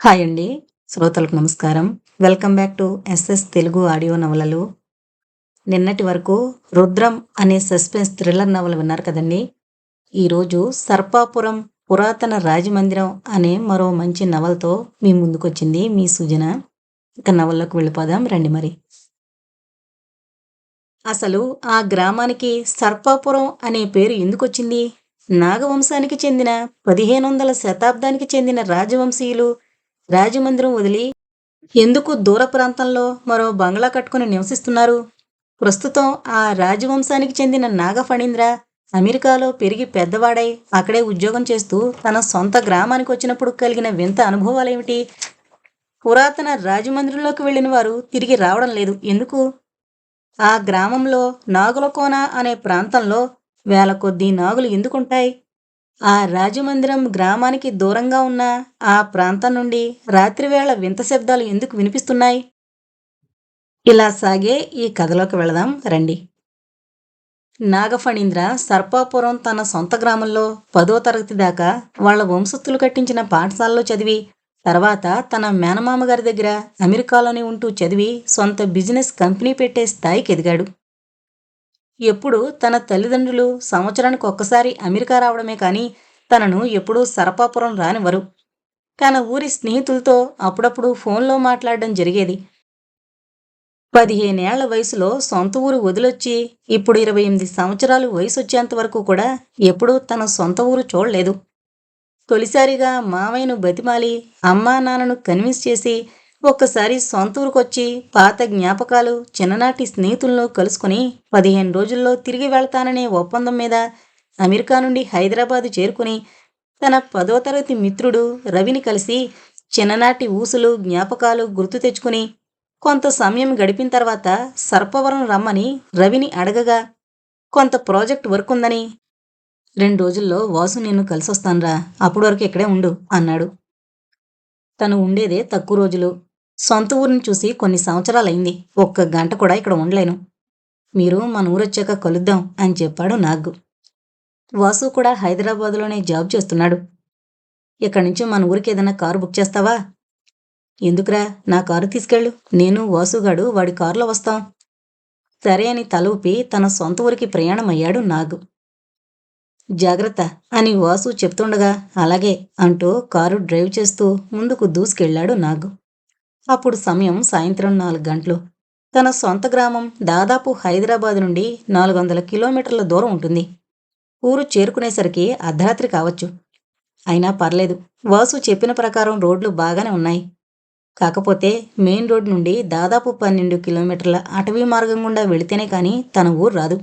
Hi అండి. శ్రోతలకు నమస్కారం. Welcome back to SS Telugu audio నవలలు. నిన్నటి వరకు రుద్రం అనే సస్పెన్స్ థ్రిల్లర్ నవల విన్నారు కదండి. ఈరోజు సర్పాపురం పురాతన రాజమందిరం అనే మరో మంచి నవలతో మీ ముందుకొచ్చింది మీ సుజన. ఇక నవల్లోకి వెళ్ళిపోదాం రండి మరి. అసలు ఆ గ్రామానికి సర్పాపురం అనే పేరు ఎందుకు వచ్చింది నాగవంశానికి చెందిన పదిహేను వందల శతాబ్దానికి చెందిన రాజవంశీయులు రాజమందిరం వదిలి ఎందుకు దూర ప్రాంతంలో మరో బంగ్లా కట్టుకుని నివసిస్తున్నారు? ప్రస్తుతం ఆ రాజవంశానికి చెందిన నాగఫణీంద్ర అమెరికాలో పెరిగి పెద్దవాడై అక్కడే ఉద్యోగం చేస్తూ తన సొంత గ్రామానికి వచ్చినప్పుడు కలిగిన వింత అనుభవాలేమిటి? పురాతన రాజమందిరంలోకి వెళ్ళిన వారు తిరిగి రావడం లేదు. ఎందుకు? ఆ గ్రామంలో నాగులకోన అనే ప్రాంతంలో వేల కొద్దీ నాగులు ఎందుకుంటాయి? ఆ రాజమందిరం గ్రామానికి దూరంగా ఉన్న ఆ ప్రాంతం నుండి రాత్రివేళ వింత శబ్దాలు ఎందుకు వినిపిస్తున్నాయి? ఇలా సాగే ఈ కథలోకి వెళదాం రండి. నాగఫణీంద్ర సర్పాపురం తన సొంత గ్రామంలో పదో తరగతి దాకా వాళ్ళ వంశస్థులు కట్టించిన పాఠశాలలో చదివి తర్వాత తన మేనమామ గారి దగ్గర అమెరికాలోనే ఉంటూ చదివి సొంత బిజినెస్ కంపెనీ పెట్టే స్థాయికి ఎదిగాడు. ఎప్పుడు తన తల్లిదండ్రులు సంవత్సరానికి ఒక్కసారి అమెరికా రావడమే కానీ తనను ఎప్పుడూ సరపాపురం రానివ్వరు. తన ఊరి స్నేహితులతో అప్పుడప్పుడు ఫోన్లో మాట్లాడడం జరిగేది. పదిహేనేళ్ళ వయసులో సొంత ఊరు వదిలొచ్చి ఇప్పుడు ఇరవై ఎనిమిది సంవత్సరాలు వయసు వచ్చేంత వరకు కూడా ఎప్పుడూ తన సొంత ఊరు చూడలేదు. తొలిసారిగా మావయ్యను బతిమాలి అమ్మా నాన్నను కన్విన్స్ చేసి ఒక్కసారి సొంతూరుకొచ్చి పాత జ్ఞాపకాలు చిన్ననాటి స్నేహితులను కలుసుకుని పదిహేను రోజుల్లో తిరిగి వెళ్తాననే ఒప్పందం మీద అమెరికా నుండి హైదరాబాదు చేరుకుని తన పదో తరగతి మిత్రుడు రవిని కలిసి చిన్ననాటి ఊసులు జ్ఞాపకాలు గుర్తు తెచ్చుకుని కొంత సమయం గడిపిన తర్వాత సర్పవరం రమ్మని రవిని అడగగా కొంత ప్రాజెక్ట్ వర్క్ ఉందని. రెండు రోజుల్లో వాసు నిన్ను కలిసొస్తాన్రా. అప్పటి వరకు ఇక్కడే ఉండు అన్నాడు. తను ఉండేదే తక్కువ రోజులు. సొంత ఊరిని చూసి కొన్ని సంవత్సరాలైంది. ఒక్క గంట కూడా ఇక్కడ ఉండలేను. మీరు మన ఊరొచ్చాక కలుద్దాం అని చెప్పాడు నాగ్గు. వాసు కూడా హైదరాబాద్లోనే జాబ్ చేస్తున్నాడు. ఇక్కడి నుంచి మన ఊరికి ఏదైనా కారు బుక్ చేస్తావా? ఎందుకురా? నా కారు తీసుకెళ్ళు. నేను వాసుగాడు వాడి కారులో వస్తాం. సరే అని తల ఊపి తన సొంత ఊరికి ప్రయాణం అయ్యాడు నాగు జాగ్రత్త అని వాసు చెప్తుండగా అలాగే అంటూ కారు డ్రైవ్ చేస్తూ ముందుకు దూసుకెళ్ళాడు నాగు అప్పుడు సమయం సాయంత్రం నాలుగు గంటలు. తన సొంత గ్రామం దాదాపు హైదరాబాద్ నుండి నాలుగు వందల కిలోమీటర్ల దూరం ఉంటుంది. ఊరు చేరుకునేసరికి అర్ధరాత్రి కావచ్చు. అయినా పర్లేదు. వాసు చెప్పిన ప్రకారం రోడ్లు బాగానే ఉన్నాయి. కాకపోతే మెయిన్ రోడ్ నుండి దాదాపు పన్నెండు కిలోమీటర్ల అటవీ మార్గం గుండా వెళితేనే కానీ తన ఊరు రాదు.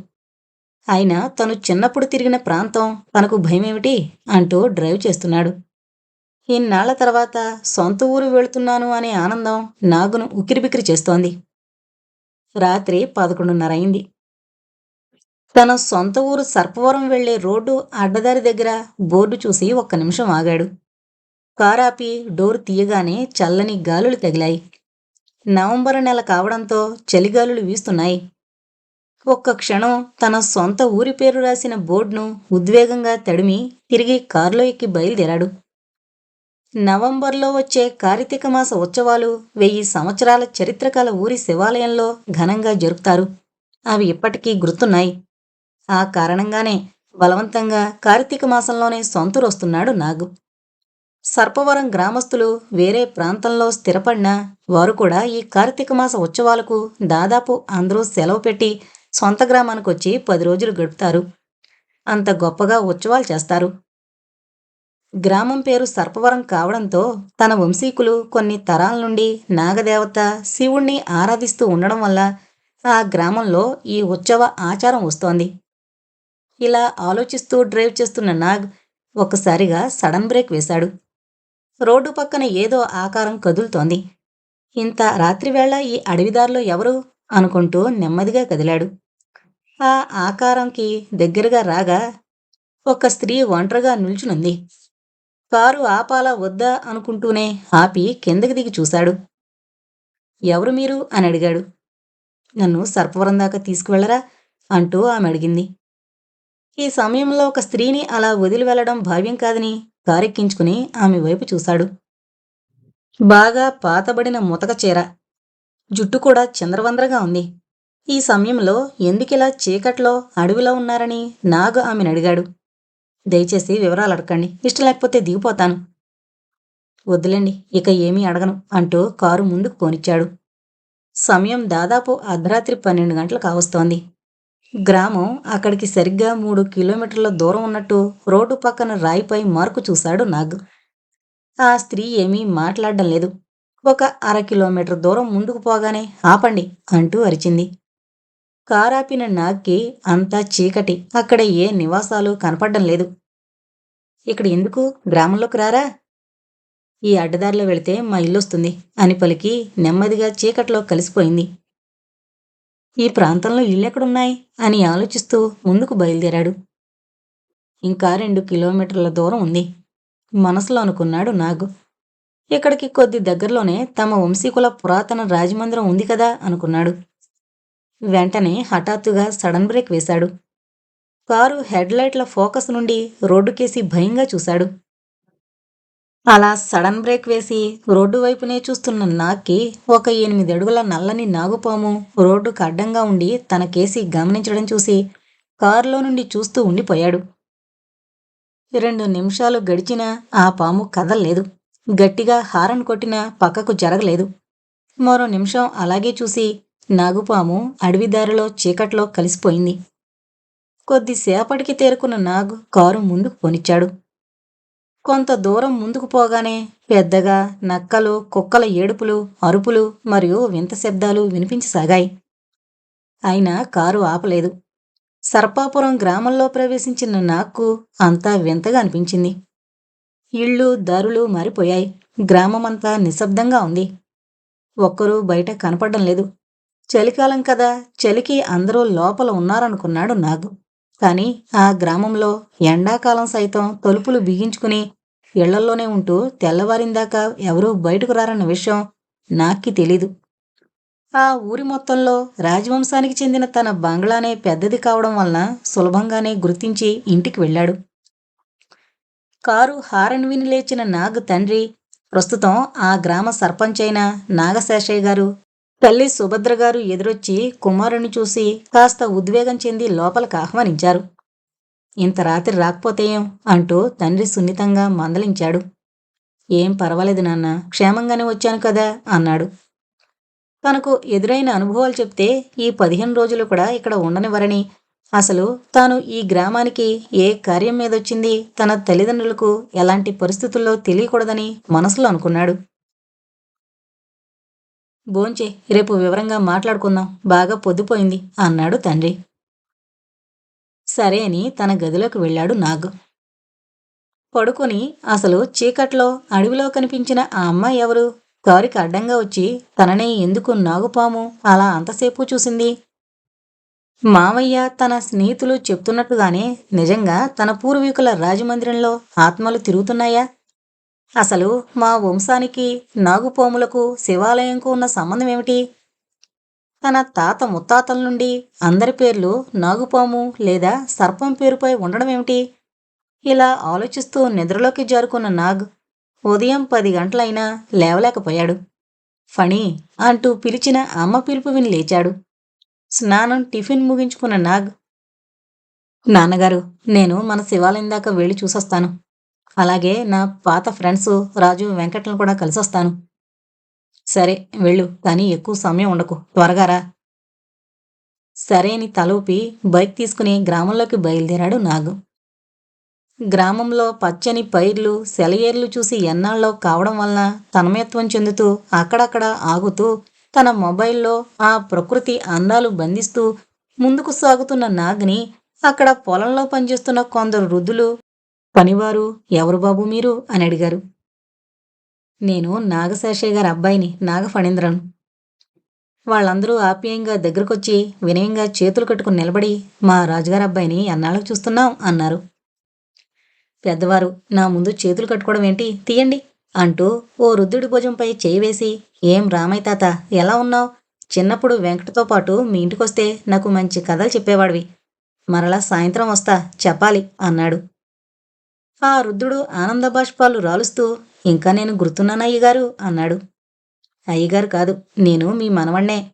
అయినా తను చిన్నప్పుడు తిరిగిన ప్రాంతం తనకు భయమేమిటి? అంటూ డ్రైవ్ చేస్తున్నాడు. ఇన్నాళ్ళ తర్వాత సొంత ఊరు వెళుతున్నాను అనే ఆనందం నాగును ఉక్కిరిబిక్కిరి చేస్తోంది. రాత్రి పదకొండున్నర అయింది తన సొంత ఊరు సర్పవరం వెళ్ళే రోడ్డు అడ్డదారి దగ్గర బోర్డు చూసి ఒక్క నిమిషం ఆగాడు. కారాపి డోర్ తీయగానే చల్లని గాలులు తగిలాయి. నవంబర్ నెల కావడంతో చలిగాలులు వీస్తున్నాయి. ఒక్క క్షణం తన సొంత ఊరి పేరు రాసిన బోర్డును ఉద్వేగంగా తడిమి తిరిగి కారులో ఎక్కి బయలుదేరాడు. నవంబర్లో వచ్చే కార్తీక మాస ఉత్సవాలు వెయ్యి సంవత్సరాల చరిత్రకాల ఊరి శివాలయంలో ఘనంగా జరుపుతారు. అవి ఇప్పటికీ గుర్తున్నాయి. ఆ కారణంగానే బలవంతంగా కార్తీక మాసంలోనే సొంతూరొస్తున్నాడు నాగు. సర్పవరం గ్రామస్తులు వేరే ప్రాంతంలో స్థిరపడినా వారు కూడా ఈ కార్తీక మాస ఉత్సవాలకు దాదాపు అందరూ సెలవు పెట్టి సొంత గ్రామానికి వచ్చి పది రోజులు గడుపుతారు. అంత గొప్పగా ఉత్సవాలు చేస్తారు. గ్రామం పేరు సర్పవరం కావడంతో తన వంశీకులు కొన్ని తరాల నుండి నాగదేవత శివుణ్ణి ఆరాధిస్తూ ఉండడం వల్ల ఆ గ్రామంలో ఈ ఉత్సవ ఆచారం వస్తోంది. ఇలా ఆలోచిస్తూ డ్రైవ్ చేస్తున్న నాగ్ ఒక్కసారిగా సడన్ బ్రేక్ వేశాడు. రోడ్డు పక్కన ఏదో ఆకారం కదులుతోంది. ఇంత రాత్రివేళ ఈ అడవిదారిలో ఎవరు అనుకుంటూ నెమ్మదిగా కదిలాడు. ఆ ఆకారంకి దగ్గరగా రాగా ఒక స్త్రీ ఒంటరిగా నిల్చునుంది. కారు ఆపాలా వద్దా అనుకుంటూనే ఆపి కిందకి దిగి చూశాడు. ఎవరు మీరు? అని అడిగాడు. నన్ను సర్పవరం దాకా తీసుకువెళ్ళరా? అంటూ ఆమె అడిగింది. ఈ సమయంలో ఒక స్త్రీని అలా వదిలి వెళ్ళడం భావ్యం కాదని కారెక్కించుకుని ఆమె వైపు చూశాడు. బాగా పాతబడిన ముతక చీర జుట్టు కూడా చంద్రవంద్రగా ఉంది. ఈ సమయంలో ఎందుకిలా చీకట్లో అడవిలో ఉన్నారని నాగు ఆమెను అడిగాడు. దయచేసి వివరాలు అడగండి. ఇష్టం లేకపోతే దిగిపోతాను. వద్దులేండి ఇక ఏమీ అడగను అంటూ కారు ముందుకు పోనిచ్చాడు సమయం దాదాపు అర్ధరాత్రి పన్నెండు గంటలు కావస్తోంది గ్రామం అక్కడికి సరిగ్గా మూడు కిలోమీటర్ల దూరం ఉన్నట్టు రోడ్డు పక్కన రాయిపై మార్కు చూశాడు నాగ్. ఆ స్త్రీ ఏమీ మాట్లాడడం లేదు. ఒక అర కిలోమీటర్ దూరం ముందుకు పోగానే ఆపండి అంటూ అరిచింది. కారాపిన నాగ్కి అంతా చీకటి. అక్కడ ఏ నివాసాలు కనపడడం లేదు. ఇక్కడ ఎందుకు? గ్రామంలోకి రారా? ఈ అడ్డదారిలో వెళితే మా ఇల్లు వస్తుంది అని పలికి నెమ్మదిగా చీకట్లో కలిసిపోయింది. ఈ ప్రాంతంలో ఇల్లెక్కడున్నాయి అని ఆలోచిస్తూ ముందుకు బయలుదేరాడు. ఇంకా రెండు కిలోమీటర్ల దూరం ఉంది. మనసులో అనుకున్నాడు నాగు. ఇక్కడికి కొద్ది దగ్గరలోనే తమ వంశీకుల పురాతన రాజమందిరం ఉంది కదా అనుకున్నాడు. వెంటనే హఠాత్తుగా సడన్ బ్రేక్ వేశాడు. కారు హెడ్లైట్ల ఫోకస్ నుండి రోడ్డుకేసి భయంగా చూశాడు. అలా సడన్ బ్రేక్ వేసి రోడ్డు వైపునే చూస్తున్న నాక్కి ఒక ఎనిమిది అడుగుల నల్లని నాగుపాము రోడ్డుకు అడ్డంగా ఉండి తన కేసి గమనించడం చూసి కారులో నుండి చూస్తూ ఉండిపోయాడు. రెండు నిమిషాలు గడిచినా ఆ పాము కదల్లేదు. గట్టిగా హారన్ కొట్టినా పక్కకు జరగలేదు. మరో నిమిషం అలాగే చూసి నాగుపాము అడవిదారిలో చీకట్లో కలిసిపోయింది. కొద్దిసేపటికి తేరుకున్న నాగు కారు ముందుకు పోనిచ్చాడు. కొంత దూరం ముందుకు పోగానే పెద్దగా నక్కలు కుక్కల ఏడుపులు అరుపులు మరియు వింత శబ్దాలు వినిపించసాగాయి. అయినా కారు ఆపలేదు. సర్పాపురం గ్రామంలో ప్రవేశించిన నాకు అంతా వింతగా అనిపించింది. ఇళ్ళు దారులు మారిపోయాయి. గ్రామమంతా నిశ్శబ్దంగా ఉంది. ఒక్కరూ బయట కనపడడం లేదు. చలికాలం కదా చలికి అందరూ లోపల ఉన్నారనుకున్నాడు నాగు. కానీ ఆ గ్రామంలో ఎండాకాలం సైతం తలుపులు బిగించుకుని ఇళ్ళల్లోనే ఉంటూ తెల్లవారిందాకా ఎవరూ బయటకు రారన్న విషయం నాక్కి తెలీదు. ఆ ఊరి మొత్తంలో రాజవంశానికి చెందిన తన బంగ్లానే పెద్దది కావడం వలన సులభంగానే గుర్తించి ఇంటికి వెళ్ళాడు. కారు హారన్ విని లేచిన నాగ్ తండ్రి ప్రస్తుతం ఆ గ్రామ సర్పంచ్ అయిన నాగశేషయ్య గారు తల్లి సుభద్ర గారు ఎదురొచ్చి కుమారుని చూసి కాస్త ఉద్వేగం చెంది లోపలికి ఆహ్వానించారు. ఇంత రాత్రి రాకపోతేయం అంటూ తండ్రి సున్నితంగా మందలించాడు. ఏం పర్వాలేదు నాన్న క్షేమంగానే వచ్చాను కదా అన్నాడు. తనకు ఎదురైన అనుభవాలు చెప్తే ఈ పదిహేను రోజులు కూడా ఇక్కడ ఉండనివ్వరని. అసలు తాను ఈ గ్రామానికి ఏ కార్యం మీదొచ్చింది తన తల్లిదండ్రులకు ఎలాంటి పరిస్థితుల్లో తెలియకూడదని మనసులో అనుకున్నాడు. భోంచే రేపు వివరంగా మాట్లాడుకుందాం. బాగా పొద్దుపోయింది అన్నాడు తండ్రి. సరే అని తన గదిలోకి వెళ్ళాడు నాగ్. పడుకొని అసలు చీకట్లో అడవిలో కనిపించిన ఆ అమ్మాయి ఎవరు? కారికి అడ్డంగా వచ్చి తననే ఎందుకు నాగుపాము అలా అంతసేపు చూసింది? మామయ్య తన స్నేహితులు చెప్తున్నట్టుగానే నిజంగా తన పూర్వీకుల రాజమందిరంలో ఆత్మలు తిరుగుతున్నాయా? అసలు మా వంశానికి నాగుపాములకు శివాలయంకు ఉన్న సంబంధం ఏమిటి? తన తాత ముత్తాతల నుండి అందరి పేర్లు నాగుపాము లేదా సర్పం పేరుపై ఉండడం ఏమిటి? ఇలా ఆలోచిస్తూ నిద్రలోకి జారుకున్న నాగ్ ఉదయం పది గంటలైనా లేవలేకపోయాడు. ఫణి అంటూ పిలిచిన అమ్మ పిలుపు విని లేచాడు. స్నానం టిఫిన్ ముగించుకున్న నాగ్ నాన్నగారు నేను మన శివాలయం దాకా వెళ్ళి చూసొస్తాను. అలాగే నా పాత ఫ్రెండ్స్ రాజు వెంకట్లను కూడా కలిసొస్తాను. సరే వెళ్ళు కానీ ఎక్కువ సమయం ఉండకు. త్వరగా రా. సరే అని తలూపి బైక్ తీసుకుని గ్రామంలోకి బయలుదేరాడు నాగు. గ్రామంలో పచ్చని పైర్లు సెలయేర్లు చూసి ఎన్నాళ్ళో కావడం వలన తన్మయత్వం చెందుతూ అక్కడక్కడ ఆగుతూ తన మొబైల్లో ఆ ప్రకృతి అందాలు బంధిస్తూ ముందుకు సాగుతున్న నాగ్ని అక్కడ పొలంలో పనిచేస్తున్న కొందరు వృద్ధులు పనివారు ఎవరు బాబు మీరు? అని అడిగారు. నేను నాగశేషయ్య గారి అబ్బాయిని నాగఫణీంద్రను. వాళ్ళందరూ ఆప్యాయంగా దగ్గరకొచ్చి వినయంగా చేతులు కట్టుకుని నిలబడి మా రాజుగారి అబ్బాయిని ఎన్నాళ్ళకు చూస్తున్నాం? అన్నారు. పెద్దవారు నా ముందు చేతులు కట్టుకోవడం ఏంటి? తీయండి అంటూ ఓ రుద్రుడి భుజంపై చేయి వేసి ఏం రామయ్య తాత ఎలా ఉన్నావు? చిన్నప్పుడు వెంకటతో పాటు మీ ఇంటికొస్తే నాకు మంచి కథలు చెప్పేవాడివి. మరలా సాయంత్రం వస్తా చెప్పాలి అన్నాడు. ఆ వృద్ధుడు ఆనంద బాష్పాలు రాలుస్తూ ఇంకా నేను గుర్తున్నాను అయ్యగారు? అన్నాడు. అయ్యగారు కాదు నేను మీ మనవణ్ణే.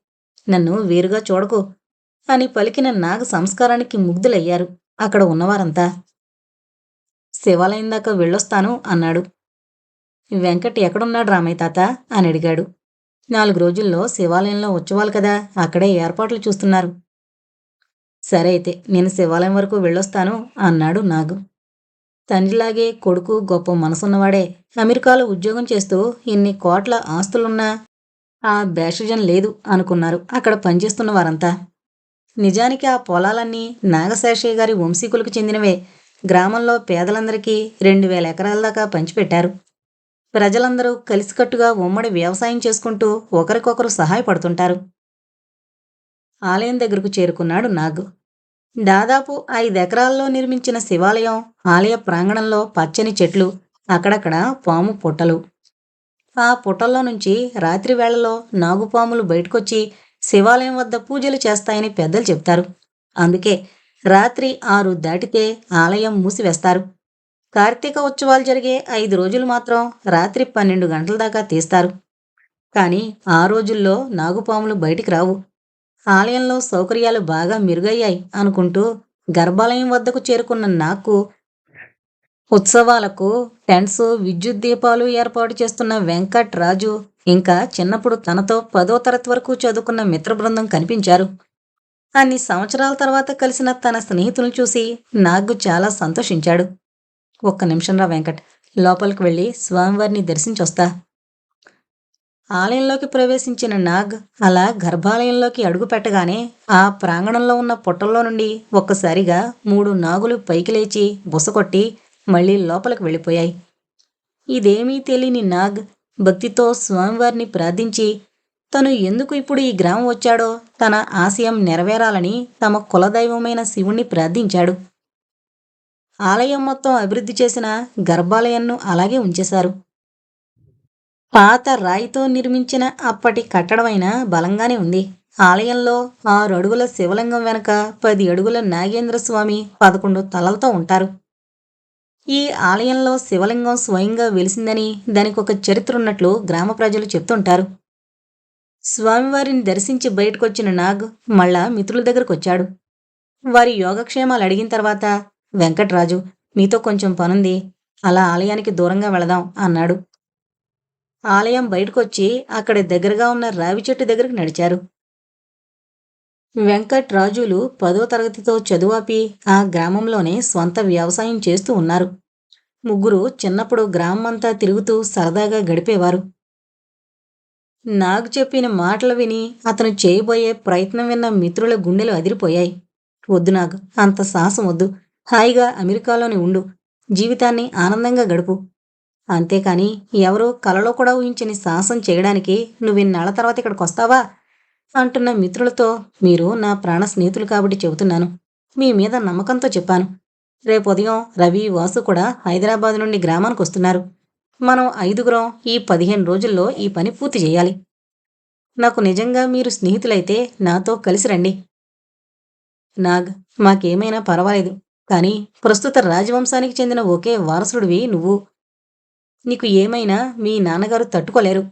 నన్ను వేరుగా చూడకు అని పలికిన నాగ సంస్కారానికి ముగ్ధులయ్యారు అక్కడ ఉన్నవారంతా. శివాలయం దాకా వెళ్ళొస్తాను అన్నాడు. వెంకట్ ఎక్కడున్నాడు రామయ్య తాత? అని అడిగాడు. నాలుగు రోజుల్లో శివాలయంలో ఉత్సవాలు కదా అక్కడే ఏర్పాట్లు చూస్తున్నారు. సరే అయితే నేను శివాలయం వరకు వెళ్ళొస్తాను అన్నాడు నాగు. తండ్రిలాగే కొడుకు గొప్ప మనసున్నవాడే అమెరికాలో ఉద్యోగం చేస్తూ ఇన్ని కోట్ల ఆస్తులున్నా ఆ భేషజం లేదు అనుకున్నారు అక్కడ పనిచేస్తున్న వారంతా. నిజానికి ఆ పొలాలన్నీ నాగశేషయ్య గారి వంశీకులకు చెందినవే. గ్రామంలో పేదలందరికీ రెండు వేల ఎకరాల దాకా పంచిపెట్టారు. ప్రజలందరూ కలిసికట్టుగా ఉమ్మడి వ్యవసాయం చేసుకుంటూ ఒకరికొకరు సహాయపడుతుంటారు. ఆలయం దగ్గరకు చేరుకున్నాడు నాగ్. దాదాపు ఐదెకరాల్లో నిర్మించిన శివాలయం ఆలయ ప్రాంగణంలో పచ్చని చెట్లు అక్కడక్కడ పాము పుట్టలు. ఆ పుట్టల్లో నుంచి రాత్రి వేళలో నాగుపాములు బయటకొచ్చి శివాలయం వద్ద పూజలు చేస్తాయని పెద్దలు చెప్తారు. అందుకే రాత్రి ఆరు దాటితే ఆలయం మూసివేస్తారు. కార్తీక ఉత్సవాలు జరిగే ఐదు రోజులు మాత్రం రాత్రి పన్నెండు గంటల దాకా తీస్తారు. కానీ ఆ రోజుల్లో నాగుపాములు బయటికి రావు. ఆలయంలో సౌకర్యాలు బాగా మెరుగయ్యాయి అనుకుంటూ గర్భాలయం వద్దకు చేరుకున్న నాకు ఉత్సవాలకు టెంట్స్ విద్యుత్ దీపాలు ఏర్పాటు చేస్తున్న వెంకట్ రాజు ఇంకా చిన్నప్పుడు తనతో పదో తరగతి వరకు చదువుకున్న మిత్ర బృందం కనిపించారు. అన్ని సంవత్సరాల తర్వాత కలిసిన తన స్నేహితులను చూసి నాగు చాలా సంతోషించాడు. ఒక్క నిమిషం రా వెంకట్ లోపలికి వెళ్ళి స్వామివారిని దర్శించొస్తా. ఆలయంలోకి ప్రవేశించిన నాగ్ అలా గర్భాలయంలోకి అడుగు పెట్టగానే ఆ ప్రాంగణంలో ఉన్న పుట్టల్లో నుండి ఒక్కసారిగా మూడు నాగులు పైకి లేచి బుసకొట్టి మళ్ళీ లోపలికి వెళ్ళిపోయాయి. ఇదేమీ తెలియని నాగ్ భక్తితో స్వామివారిని ప్రార్థించి తను ఎందుకు ఇప్పుడు ఈ గ్రామం వచ్చాడో తన ఆశయం నెరవేరాలని తమ కులదైవమైన శివుణ్ణి ప్రార్థించాడు. ఆలయం మొత్తం అభివృద్ధి చేసిన గర్భాలయంను అలాగే ఉంచేశారు. పాత రాయితో నిర్మించిన అప్పటి కట్టడమైన బలంగానే ఉంది. ఆలయంలో ఆరు అడుగుల శివలింగం వెనక పది అడుగుల నాగేంద్ర స్వామి పదకొండు తలలతో ఉంటారు. ఈ ఆలయంలో శివలింగం స్వయంగా వెలిసిందని దానికి ఒక చరిత్ర ఉన్నట్లు గ్రామ ప్రజలు చెప్తుంటారు. స్వామివారిని దర్శించి బయటకొచ్చిన నాగ్ మళ్ళా మిత్రుల దగ్గరకు వచ్చాడు వారి యోగక్షేమాలు అడిగిన తర్వాత వెంకట్రాజు మీతో కొంచెం పనుంది. అలా ఆలయానికి దూరంగా వెళదాం అన్నాడు. ఆలయం బయటకొచ్చి అక్కడ దగ్గరగా ఉన్న రావి చెట్టు దగ్గరకు నడిచారు. వెంకట్ రాజులు పదో తరగతితో చదువాపి ఆ గ్రామంలోనే స్వంత వ్యవసాయం చేస్తూ ఉన్నారు. ముగ్గురు చిన్నప్పుడు గ్రామమంతా తిరుగుతూ సరదాగా గడిపేవారు. నాకు చెప్పిన మాటలు విని అతను చేయబోయే ప్రయత్నం విన్న మిత్రుల గుండెలు అదిరిపోయాయి. వద్దు నాకు అంత సాహసం వద్దు. హాయిగా అమెరికాలోనే ఉండు. జీవితాన్ని ఆనందంగా గడుపు. అంతేకాని ఎవరో కలలో కూడా ఊహించని సాహసం చేయడానికి నువ్విన్నాళ్ళ తర్వాత ఇక్కడికి వస్తావా? అంటున్న మిత్రులతో మీరు నా ప్రాణ స్నేహితులు కాబట్టి చెబుతున్నాను. మీ మీద నమ్మకంతో చెప్పాను. రేపు ఉదయం రవి వాసు కూడా హైదరాబాద్ నుండి గ్రామానికి వస్తున్నారు. మనం ఐదుగురం ఈ పదిహేను రోజుల్లో ఈ పని పూర్తి చేయాలి. నాకు నిజంగా మీరు స్నేహితులైతే నాతో కలిసి రండి. నాగ్ మాకేమైనా పర్వాలేదు. కానీ ప్రస్తుత రాజవంశానికి చెందిన ఒకే వారసుడివి నువ్వు. నీకు ఏమైనా మీ నాన్నగారు తట్టుకోలేరు.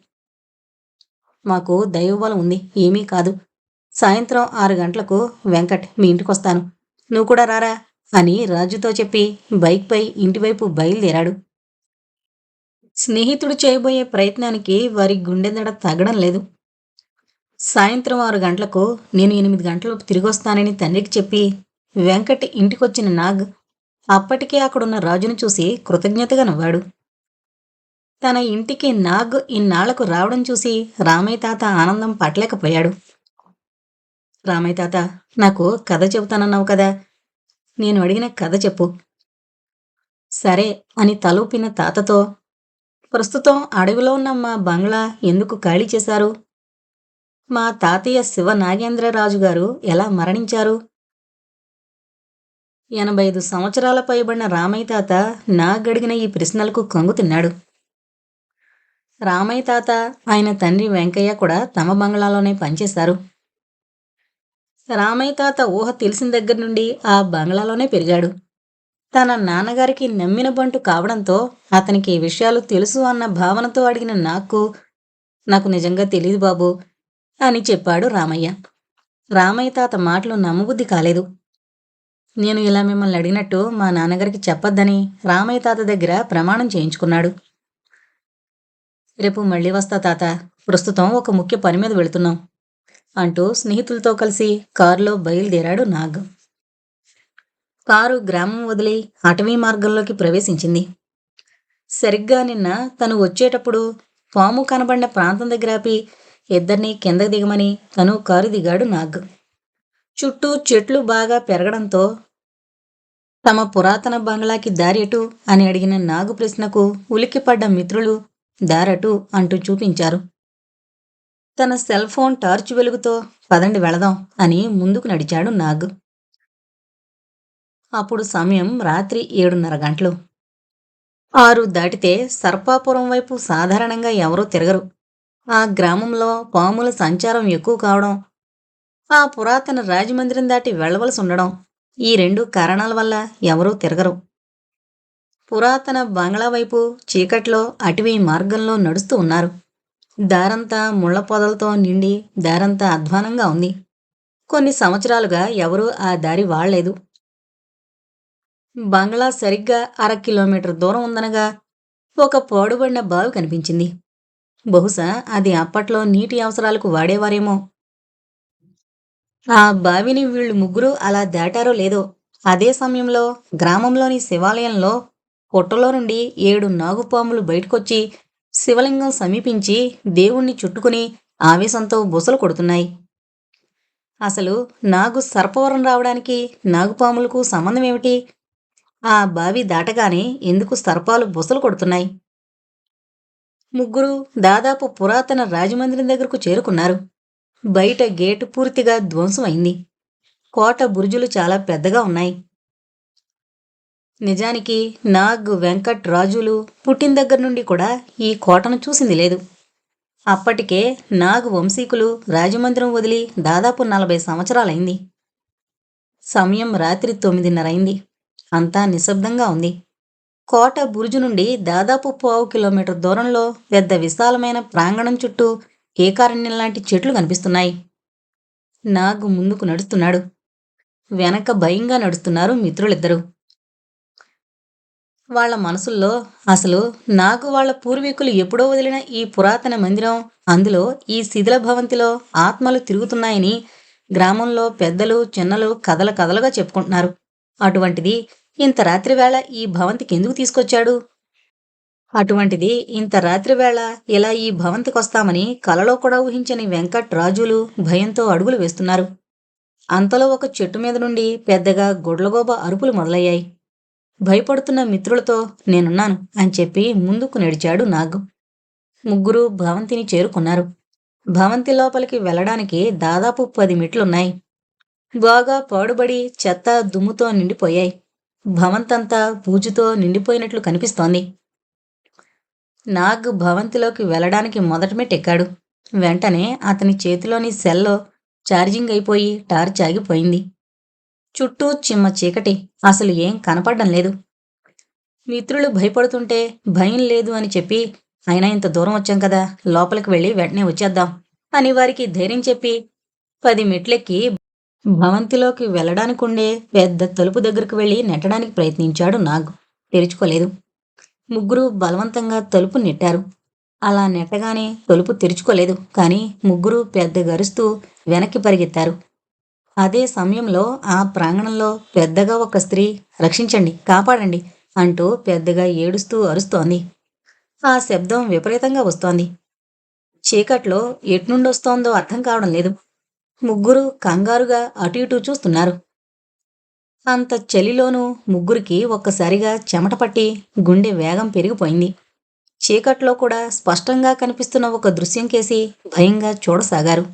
మాకు దైవబలం ఉంది ఏమీ కాదు. సాయంత్రం ఆరు గంటలకు వెంకట్ మీ ఇంటికొస్తాను. నువ్వు కూడా రారా అని రాజుతో చెప్పి బైక్పై ఇంటివైపు బయలుదేరాడు. స్నేహితుడు చేయబోయే ప్రయత్నానికి వారి గుండెదడ తగ్గడం లేదు. సాయంత్రం ఆరు గంటలకు నేను ఎనిమిది గంటలకు తిరిగొస్తానని తండ్రికి చెప్పి వెంకట్ ఇంటికొచ్చిన నాగ్ అప్పటికే అక్కడున్న రాజును చూసి కృతజ్ఞతగా నవ్వాడు. తన ఇంటికి నాగ్ ఇన్నాళ్ళకు రావడం చూసి రామయ్య తాత ఆనందం పట్టలేకపోయాడు. రామయ్య తాత నాకు కథ చెబుతానన్నావు కదా. నేను అడిగిన కథ చెప్పు. సరే అని తలూపిన తాతతో ప్రస్తుతం అడవిలో ఉన్న మా బంగ్లా ఎందుకు ఖాళీ చేశారు? మా తాతయ్య శివ నాగేంద్రరాజు గారు ఎలా మరణించారు? ఎనభై ఐదు సంవత్సరాల పైబడిన రామయ్య తాత నాగడిగిన ఈ ప్రశ్నలకు కంగు తిన్నాడు. రామయ్య తాత ఆయన తండ్రి వెంకయ్య కూడా తమ బంగ్లాలోనే పనిచేశారు. రామయ్య తాత ఊహ తెలిసిన దగ్గర నుండి ఆ బంగ్లాలోనే పెరిగాడు. తన నాన్నగారికి నమ్మిన బంటు కావడంతో అతనికి ఈ విషయాలు తెలుసు అన్న భావనతో అడిగిన నాకు నాకు నిజంగా తెలియదు బాబు అని చెప్పాడు రామయ్య. రామయ్య తాత మాటలు నమ్మబుద్ధి కాలేదు. నేను ఇలా మిమ్మల్ని అడిగినట్టు మా నాన్నగారికి చెప్పొద్దని రామయ్య తాత దగ్గర ప్రమాణం చేయించుకున్నాడు. రేపు మళ్ళీ వస్తా తాత. ప్రస్తుతం ఒక ముఖ్య పని మీద వెళుతున్నాం అంటూ స్నేహితులతో కలిసి కారులో బయలుదేరాడు నాగ్. కారు గ్రామం వదిలి అటవీ మార్గంలోకి ప్రవేశించింది. సరిగ్గా నిన్న తను వచ్చేటప్పుడు పాము కనబడిన ప్రాంతం దగ్గర ఆపి ఇద్దరిని కిందకి దిగమని తను కారు దిగాడు నాగ్. చుట్టూ చెట్లు బాగా పెరగడంతో తమ పురాతన బంగ్లాకి దారెటు అని అడిగిన నాగు ప్రశ్నకు ఉలిక్కిపడ్డ మిత్రులు దారటు అంటూ చూపించారు. తన సెల్ ఫోన్ టార్చ్ వెలుగుతో పదండి వెళదాం అని ముందుకు నడిచాడు నాగ్. అప్పుడు సమయం రాత్రి ఏడున్నర గంటలు. ఆరు దాటితే సర్పాపురం వైపు సాధారణంగా ఎవరూ తిరగరు. ఆ గ్రామంలో పాముల సంచారం ఎక్కువ కావడం ఆ పురాతన రాజమందిరం దాటి వెళ్ళవలసి ఉండడం ఈ రెండు కారణాల వల్ల ఎవరూ తిరగరు. పురాతన బంగ్లా వైపు చీకట్లో అటవీ మార్గంలో నడుస్తూ ఉన్నారు. దారంతా ముళ్ళ పొదలతో నిండి దారంతా అధ్వానంగా ఉంది. కొన్ని సంవత్సరాలుగా ఎవరూ ఆ దారి వాళ్ళేదు. బంగ్లా సరిగ్గా అర కిలోమీటర్ దూరం ఉందనగా ఒక పోడుబడిన బావి కనిపించింది. బహుశా అది అప్పట్లో నీటి అవసరాలకు వాడేవారేమో. ఆ బావిని వీళ్ళు ముగ్గురు అలా దాటారో లేదో అదే సమయంలో గ్రామంలోని శివాలయంలో పొట్టలో నుండి ఏడు నాగుపాములు బయటకొచ్చి శివలింగం సమీపించి దేవుణ్ణి చుట్టుకుని ఆవేశంతో బుసలు కొడుతున్నాయి. అసలు నాగు సర్పవరం రావడానికి నాగుపాములకు సంబంధం ఏమిటి? ఆ బావి దాటగానే ఎందుకు సర్పాలు బుసలు కొడుతున్నాయి? ముగ్గురు దాదాపు పురాతన రాజమందిరం దగ్గరకు చేరుకున్నారు. బయట గేటు పూర్తిగా ధ్వంసం అయింది కోట బురుజులు చాలా పెద్దగా ఉన్నాయి. నిజానికి నాగ్ వెంకట్ రాజులు పుట్టిన దగ్గర నుండి కూడా ఈ కోటను చూసింది లేదు. అప్పటికే నాగ్ వంశీకులు రాజమందిరం వదిలి దాదాపు నలభై సంవత్సరాలైంది. సమయం రాత్రి తొమ్మిదిన్నరైంది అంతా నిశ్శబ్దంగా ఉంది. కోట బురుజు నుండి దాదాపు పావు కిలోమీటర్ దూరంలో పెద్ద విశాలమైన ప్రాంగణం చుట్టూ ఏకారణ్యం లాంటి చెట్లు కనిపిస్తున్నాయి. నాగ్ ముందుకు నడుస్తున్నాడు. వెనక భయంగా నడుస్తున్నారు మిత్రులిద్దరూ. వాళ్ళ మనసుల్లో అసలు నాకు వాళ్ళ పూర్వీకులు ఎప్పుడో వదిలిన ఈ పురాతన మందిరం అందులో ఈ శిథిల భవంతిలో ఆత్మలు తిరుగుతున్నాయని గ్రామంలో పెద్దలు చిన్నలు కథల కథలుగా చెప్పుకుంటున్నారు. అటువంటిది ఇంత రాత్రి వేళ ఈ భవంతికి ఎందుకు తీసుకొచ్చాడు? అటువంటిది ఇంత రాత్రి వేళ ఇలా ఈ భవంతికొస్తామని కలలో కూడా ఊహించని వెంకట్ రాజులు భయంతో అడుగులు వేస్తున్నారు. అంతలో ఒక చెట్టు మీద నుండి పెద్దగా గుడ్లగోబ అరుపులు మొదలయ్యాయి. భయపడుతున్న మిత్రులతో నేనున్నాను అని చెప్పి ముందుకు నడిచాడు నాగు. ముగ్గురు భవంతిని చేరుకున్నారు. భవంతి లోపలికి వెళ్ళడానికి దాదాపు పది మెట్లున్నాయి. బాగా పాడుబడి చెత్త దుమ్ముతో నిండిపోయాయి. భవంతంతా పూజతో నిండిపోయినట్లు కనిపిస్తోంది. నాగ్ భవంతిలోకి వెళ్ళడానికి మొదటి మెట్టెక్కాడు. వెంటనే అతని చేతిలోని సెల్లో ఛార్జింగ్ అయిపోయి టార్చ్ ఆగిపోయింది. చుట్టూ చిమ్మ చీకటి. అసలు ఏం కనపడడం లేదు. మిత్రులు భయపడుతుంటే భయం లేదు అని చెప్పి అయినా ఇంత దూరం వచ్చాం కదా లోపలికి వెళ్ళి వెంటనే వచ్చేద్దాం అని వారికి ధైర్యం చెప్పి పది మెట్లెక్కి భవంతిలోకి వెళ్ళడానికి ఉండే పెద్ద తలుపు దగ్గరకు వెళ్ళి నెట్టడానికి ప్రయత్నించాడు నాగ్. తెరుచుకోలేదు. ముగ్గురు బలవంతంగా తలుపు నెట్టారు. అలా నెట్టగానే తలుపు తెరుచుకోలేదు. కానీ ముగ్గురు పెద్ద గరుస్తూ వెనక్కి పరిగెత్తారు. అదే సమయంలో ఆ ప్రాంగణంలో పెద్దగా ఒక స్త్రీ రక్షించండి కాపాడండి అంటూ పెద్దగా ఏడుస్తూ అరుస్తోంది. ఆ శబ్దం విపరీతంగా వస్తోంది. చీకట్లో ఎట్నుండొస్తోందో అర్థం కావడం లేదు. ముగ్గురు కంగారుగా అటు ఇటు చూస్తున్నారు. అంత చలిలోనూ ముగ్గురికి ఒక్కసారిగా చెమట పట్టి గుండె వేగం పెరిగిపోయింది. చీకట్లో కూడా స్పష్టంగా కనిపిస్తున్న ఒక దృశ్యం కేసి భయంగా చూడసాగారు.